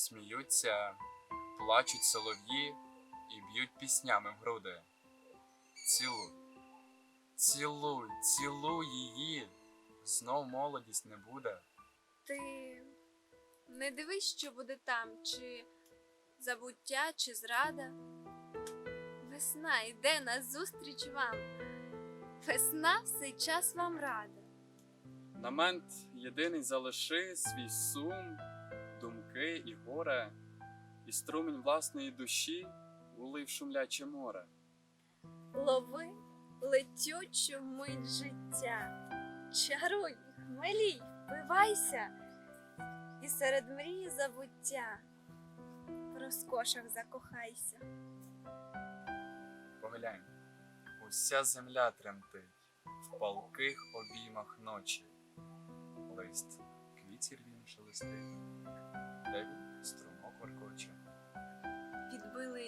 Сміються, плачуть солов'ї і б'ють піснями в груди. Цілуй, цілуй, цілуй її, знов молодість не буде. Ти не дивись, що буде там, чи забуття, чи зрада. Весна йде назустріч вам. Весна в цей час вам рада. На мент єдиний залиши свій сум, думки і горе, і струмінь власної душі улив шумляче море. Лови летючу мить життя. Чаруй, хмелій, впивайся, і серед мрії забуття в розкошах закохайся. Поглянь, уся земля тремтить в палких обіймах ночі. Лист квітів він шелестить,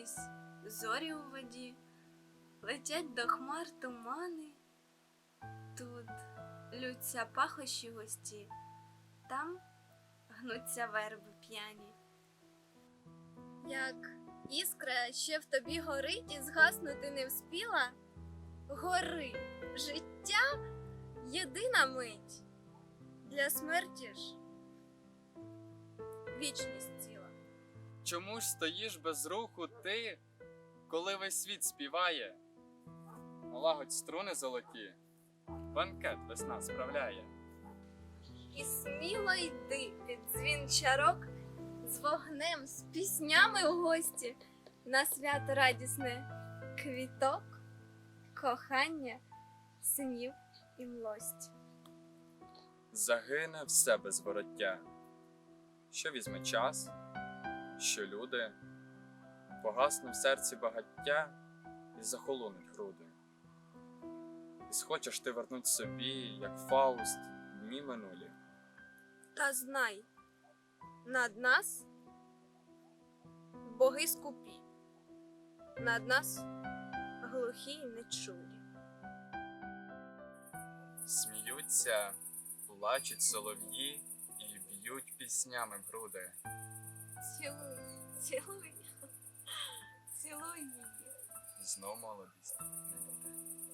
Підбились зорі у воді, летять до хмар тумани. Тут лються пахощі густі, там гнуться верби п'яні. Як іскра ще в тобі горить і згаснути не вспіла, гори, життя єдина мить, для смерті ж вічність. Чому ж стоїш без руху ти, коли весь світ співає? Налагодь струни золоті, банкет весна справляє. І сміло йди під дзвін чарок з вогнем, з піснями у гості на свято радісне квіток, кохання, снів і млості. Загине все без вороття, що візьме час, що люди, погасне в серці багаття і захолонуть груди. І схочеш ти вернуть собі, як Фауст, дні минулі. Та знай, над нас боги скупі, над нас глухі й нечулі. Сміються, плачуть солов'ї і б'ють піснями в груди. Цілуй, цілуй, цілуй її. Знов молодість не буде.